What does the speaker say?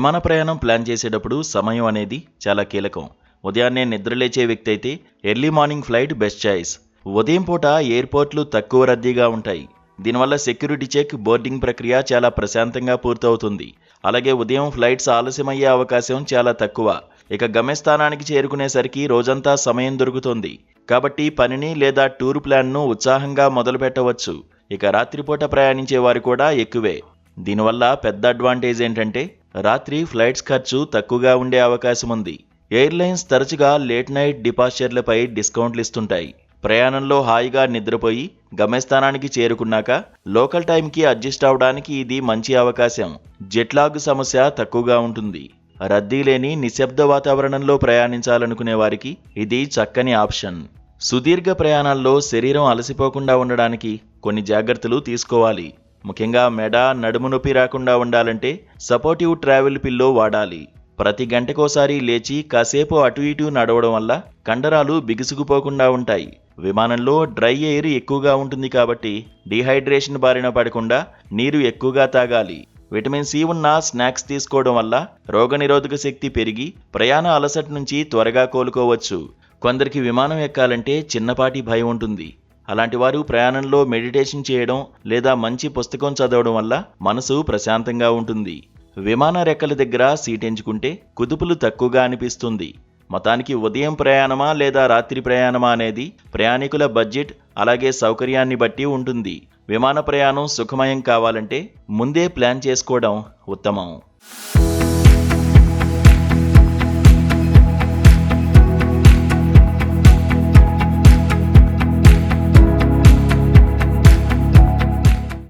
విమాన ప్రయాణం ప్లాన్ చేసేటప్పుడు సమయం అనేది చాలా కీలకం. ఉదయాన్నే నిద్రలేచే వ్యక్తి అయితే early morning flight best choice. ఉదయం పూట ఎయిర్పోర్ట్లు తక్కువ రద్దీగా ఉంటాయి. దీనివల్ల సెక్యూరిటీ చెక్ బోర్డింగ్ ప్రక్రియ చాలా ప్రశాంతంగా పూర్తవుతుంది. అలాగే ఉదయం ఫ్లైట్స్ ఆలస్యమయ్యే అవకాశం చాలా తక్కువ. ఇక గమ్యస్థానానికి చేరుకునేసరికి రోజంతా సమయం దొరుకుతుంది. కాబట్టి పనిని లేదా టూర్ ప్లాన్ను ఉత్సాహంగా మొదలుపెట్టవచ్చు. ఇక రాత్రిపూట ప్రయాణించే వారు కూడా ఎక్కువే. దీనివల్ల పెద్ద అడ్వాంటేజ్ ఏంటంటే రాత్రి ఫ్లైట్స్ ఖర్చు తక్కువగా ఉండే అవకాశం ఉంది ఎయిర్లైన్స్ తరచుగా లేట్ నైట్ డిపార్చర్లపై డిస్కౌంట్లు ఇస్తుంటాయి. ప్రయాణంలో హాయిగా నిద్రపోయి గమ్యస్థానానికి చేరుకున్నాక లోకల్ టైంకి అడ్జస్ట్ అవడానికి ఇది మంచి అవకాశం. జెట్లాగ్ సమస్య తక్కువగా ఉంటుంది. రద్దీ లేని నిశ్శబ్ద వాతావరణంలో ప్రయాణించాలనుకునే వారికి ఇది చక్కని ఆప్షన్. సుదీర్ఘ ప్రయాణాల్లో శరీరం అలసిపోకుండా ఉండడానికి కొన్ని జాగ్రత్తలు తీసుకోవాలి. ముఖ్యంగా మెడ నడుము నొప్పి రాకుండా ఉండాలంటే సపోర్టివ్ ట్రావెల్ పిల్లో వాడాలి. ప్రతి గంటకోసారి లేచి కాసేపు అటు ఇటు నడవడం వల్ల కండరాలు బిగుసుకుపోకుండా ఉంటాయి. విమానంలో డ్రై ఎయిర్ ఎక్కువగా ఉంటుంది కాబట్టి డిహైడ్రేషన్ బారిన పడకుండా నీరు ఎక్కువగా తాగాలి. విటమిన్ సి ఉన్న స్నాక్స్ తీసుకోవడం వల్ల రోగనిరోధక శక్తి పెరిగి ప్రయాణ అలసట నుంచి త్వరగా కోలుకోవచ్చు. కొందరికి విమానం ఎక్కాలంటే చిన్నపాటి భయం ఉంటుంది. అలాంటి వారు ప్రయాణంలో మెడిటేషన్ చేయడం లేదా మంచి పుస్తకం చదవడం వల్ల మనసు ప్రశాంతంగా ఉంటుంది. విమాన రెక్కల దగ్గర సీట్ ఎంచుకుంటే కుదుపులు తక్కువగా అనిపిస్తుంది. మతానికి ఉదయం ప్రయాణమా లేదా రాత్రి ప్రయాణమా అనేది ప్రయాణికుల బడ్జెట్ అలాగే సౌకర్యాన్ని బట్టి ఉంటుంది. విమాన ప్రయాణం సుఖమయం కావాలంటే ముందే ప్లాన్ చేసుకోవడం ఉత్తమం.